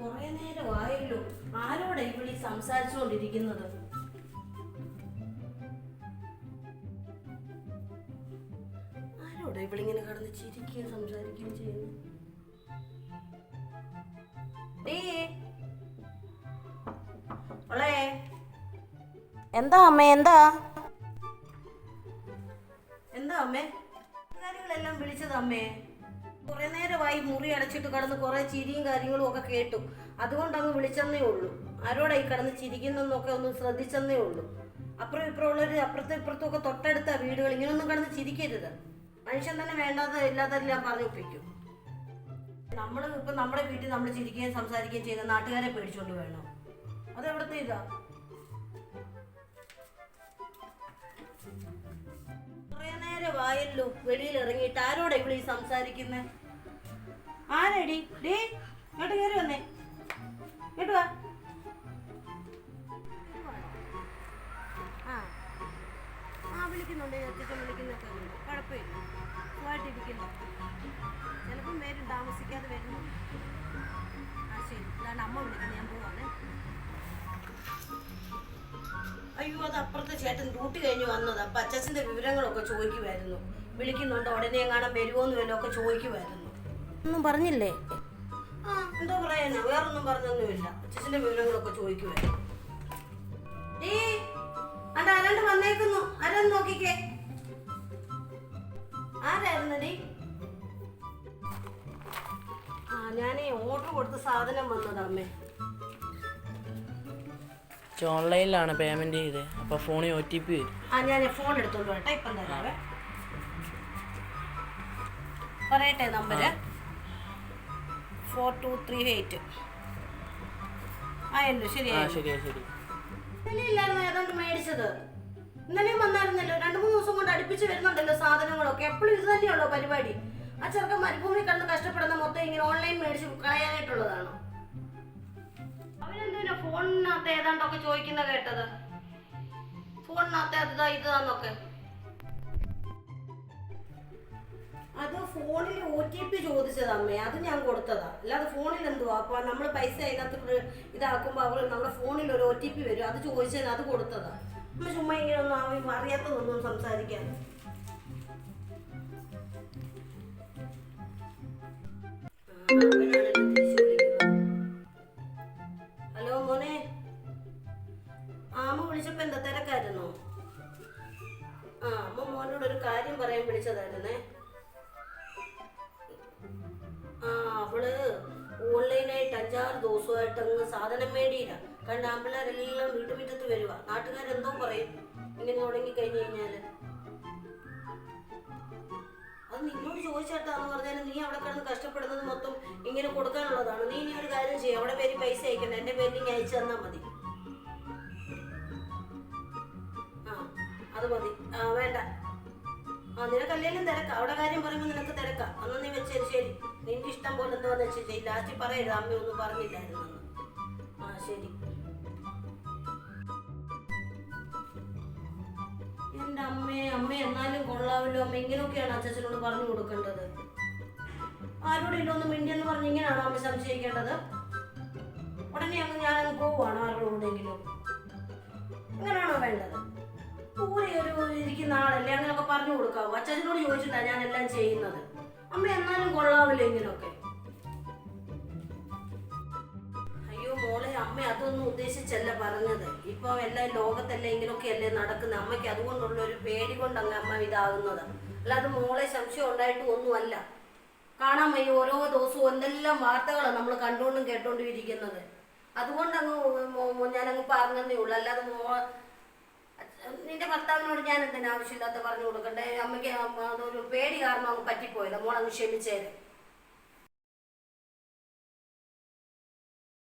കുറെ നേരമായല്ലോ ആരോടെ ഇവിടെ സംസാരിച്ചുകൊണ്ടിരിക്കുന്നത്? ചെയ്യുന്നു. എന്താ അമ്മ എന്താ? എന്താ അമ്മേ? കാര്യങ്ങളെല്ലാം വിളിച്ചത് അമ്മേ. കുറെ നേരമായി മുറി അടച്ചിട്ട് കടന്ന് കുറെ ചിരിയും കാര്യങ്ങളും ഒക്കെ കേട്ടു. അതുകൊണ്ട് അങ്ങ് വിളിച്ചെന്നേ ഉള്ളൂ. ആരോടായി കടന്ന് ചിരിക്കുന്നൊക്കെ ഒന്ന് ശ്രദ്ധിച്ചെന്നേ ഉള്ളൂ. അപ്പുറം ഇപ്പുറം ഉള്ളവര് അപ്പുറത്തും ഇപ്പുറത്തും ഒക്കെ തൊട്ടടുത്ത വീടുകൾ ഇങ്ങനൊന്നും കടന്ന് ചിരിക്കരുത്. മനുഷ്യൻ തന്നെ വേണ്ടാതെ പറഞ്ഞു പറഞ്ഞിപ്പിക്കും നമ്മൾ ഇപ്പൊ നമ്മുടെ വീട്ടിൽ നമ്മൾ ചിരിക്കുകയും സംസാരിക്കുകയും ചെയ്യുന്ന നാട്ടുകാരെ പേടിച്ചോണ്ട് വേണോ. അത് എവിടുത്തെ ഇതാ? കുറെ നേരമായല്ലോ വെളിയിൽ ഇറങ്ങിയിട്ട്. ആരോടെ ഇവിടെ ഈ സംസാരിക്കുന്നേ? ആരടി? ഡേ ഇങ്ങോട്ട് കയറി വന്നേ. ഇങ്ങോട്ട് വാ. ആ. ആ വിളിക്കുന്നുണ്ട്. അച്ഛൻ വിളിക്കുന്നൊക്കെ ഉണ്ട്. കുഴപ്പമില്ല. സുഖമായിട്ടിരിക്കുന്നു. ചിലപ്പം വരും താമസിക്കാതെ വരുന്നു. ആ ശരി. ഇതാണ് അമ്മ വിളിക്കുന്നത്. ഞാൻ പോവാണ്. അയ്യോ അത് അപ്പുറത്തെ ചേട്ടൻ ഡ്യൂട്ടി കഴിഞ്ഞ് വന്നത്. അപ്പൊ അച്ഛന്റെ വിവരങ്ങളൊക്കെ ചോദിക്കുമായിരുന്നു. വിളിക്കുന്നുണ്ട്. ഉടനെ എങ്ങാനും വരുമോന്ന് വല്ലതും ഒക്കെ ചോദിക്കുമായിരുന്നു. ഒന്നും പറഞ്ഞില്ലേ? ആ എന്തോ പറയാനാ? വേറൊന്നും പറഞ്ഞൊന്നുമില്ല. അച്ഛന്റെ വിവരങ്ങളൊക്കെ ചോദിക്കുമായിരുന്നു ഏ അണ്ട ആരാണ്ട് വന്നേക്കുന്നു. ആരാന്ന് നോക്കിക്കേ. ആരായിരുന്നു ഡീ? ആ ഞാനേ ഓർഡർ കൊടുത്ത സാധനം വന്നതാ അമ്മേ. ഓൺലൈനിലാണ് പേയ്മെന്റ് ചെയ്തത് അപ്പൊ ഫോണിൽ ഒ ടി പി വരും. ആ ഞാൻ ഫോൺ എടുത്തോണ്ട് വരട്ടെ. ഇപ്പം തരാവേ. പറയട്ടെ number? Four two three eight ആയല്ലോ ആ ശരിയായി ഇല്ലായിരുന്നു ഏതാണ്ട് മേടിച്ചത്. ഇന്നലെയും വന്നായിരുന്നല്ലോ. രണ്ടു മൂന്ന് ദിവസം കൊണ്ട് അടുപ്പിച്ച് വരുന്നുണ്ടല്ലോ സാധനങ്ങളൊക്കെ. എപ്പോഴും ഇത് തന്നെയുള്ളോ പരിപാടി? ആ ചെറുക്കൻ മരുഭൂമി കണ്ട് കഷ്ടപ്പെടുന്ന മൊത്തം ഇങ്ങനെ ഓൺലൈൻ മേടിച്ച് കളയാനായിട്ടുള്ളതാണോ? അവനെന്തിനാ ഫോണിനകത്ത് ഏതാണ്ടൊക്കെ ചോദിക്കുന്ന കേട്ടത്? ഫോണിനകത്ത് അത് ഇതാന്നൊക്കെ. ഫോണിൽ ഒ ടി പി ചോദിച്ചതമ്മേ അത് ഞാൻ കൊടുത്തതാ. അല്ലാതെ ഫോണിൽ എന്തുവാ? അപ്പൊ നമ്മൾ പൈസ അതിനകത്ത് ഇതാക്കുമ്പോ അവർ നമ്മുടെ ഫോണിൽ ഒരു ഒ ടി പി വരും. അത് ചോദിച്ചതിന് അത് കൊടുത്തതാ. അമ്മ ചുമ്മാ ഇങ്ങനെ ഒന്നും അറിയാത്തതൊന്നും സംസാരിക്കാൻ ഹലോ മോനെ. ആമ വിളിച്ചപ്പോ എന്താ തിരക്കായിരുന്നോ? ആ അമ്മ മോനോട് ഒരു കാര്യം പറയാൻ വിളിച്ചതായിരുന്നേ. ഓൺലൈനായിട്ട് അഞ്ചാറ് ദിവസമായിട്ട് അങ്ങ് സാധനം മേടിയില്ല. കാരണം ആമ്പിള്ളേരെല്ലാം വീട്ടുമുറ്റത്ത് വരുക നാട്ടുകാരെന്തോ പറയും. ഇങ്ങനെ തുടങ്ങി കഴിഞ്ഞു കഴിഞ്ഞാൽ. അത് നിന്നോട് ചോദിച്ചേട്ടാന്ന് പറഞ്ഞാൽ നീ അവിടെ കിടന്ന് കഷ്ടപ്പെടുന്നത് മൊത്തം ഇങ്ങനെ കൊടുക്കാനുള്ളതാണ്. നീ ഇനി ഒരു കാര്യം ചെയ്യും. അവിടെ പേര് പൈസ അയക്കണ്ട. എന്റെ പേരിൽ നീ അയച്ചു തന്നാ മതി. ആ അത് മതി. ആ വേണ്ട. ആ നിനക്ക് അല്ലെങ്കിലും തിരക്കാം. അവിടെ കാര്യം പറയുമ്പോൾ നിനക്ക് തിരക്കാം. അന്ന് നീ വെച്ചത് ശരി. നിന്റെ ഇഷ്ടം പോലെ എന്താന്ന് വെച്ചാൽ ചെയ്യും ലാസ്റ്റ് പറയരുത്. അമ്മ ഒന്നും പറഞ്ഞില്ലായിരുന്നു. ആ ശരി. എന്റെ അമ്മയെ അമ്മ എന്നാലും കൊള്ളാവല്ലോ. അമ്മ ഇങ്ങനെയൊക്കെയാണ് അച്ഛനോട് പറഞ്ഞു കൊടുക്കേണ്ടത്. ആരോടെങ്കിലും ഒന്ന് മിണ്ടിയെന്ന് പറഞ്ഞ് ഇങ്ങനെയാണോ അമ്മ സംശയിക്കേണ്ടത്? ഉടനെ അങ്ങ് ഞാനങ്ങ് പോവുകയാണോ ആരോടെങ്കിലും അങ്ങനെയാണോ വേണ്ടത്? ദൂരെ ഒരു ഇരിക്കുന്ന ആളല്ലേ? അങ്ങനെയൊക്കെ പറഞ്ഞു കൊടുക്കാവൂ. അച്ഛനോട് ചോദിച്ചിട്ടാ ഞാൻ എല്ലാം ചെയ്യുന്നത്. അമ്മ എന്നാലും കൊള്ളാവില്ല ഇങ്ങനെയൊക്കെ അയ്യോ മോളെ അമ്മ അതൊന്നും ഉദ്ദേശിച്ചല്ല പറഞ്ഞത്. ഇപ്പൊ എല്ലാം ലോകത്തെല്ലാം ഇങ്ങനെയൊക്കെയല്ലേ നടക്കുന്നത് അമ്മയ്ക്ക് അതുകൊണ്ടുള്ള ഒരു പേടി കൊണ്ട് അങ്ങ് അമ്മ ഇതാകുന്നത്. അല്ലാതെ മോളെ സംശയം ഉണ്ടായിട്ട് ഒന്നുമല്ല. കാണാൻ വയ്യ ഓരോ ദിവസവും എന്തെല്ലാം വാർത്തകളാണ് നമ്മൾ കണ്ടുകൊണ്ടും കേട്ടുകൊണ്ടും ഇരിക്കുന്നത്. അതുകൊണ്ടങ്ങ് ഞാനങ്ങ് പറഞ്ഞതേ ഉള്ളൂ. അല്ലാതെ മോ നിന്റെ ഭർത്താവിനോട് ഞാൻ എന്തിനാവശ്യമില്ലാത്ത പറഞ്ഞു കൊടുക്കണ്ടേ? അമ്മയ്ക്ക് അമ്മ അതൊരു പേടി കാരണം അങ്ങ് പറ്റിപ്പോയത്. മോളങ്ങ് ക്ഷമിച്ചേരെ.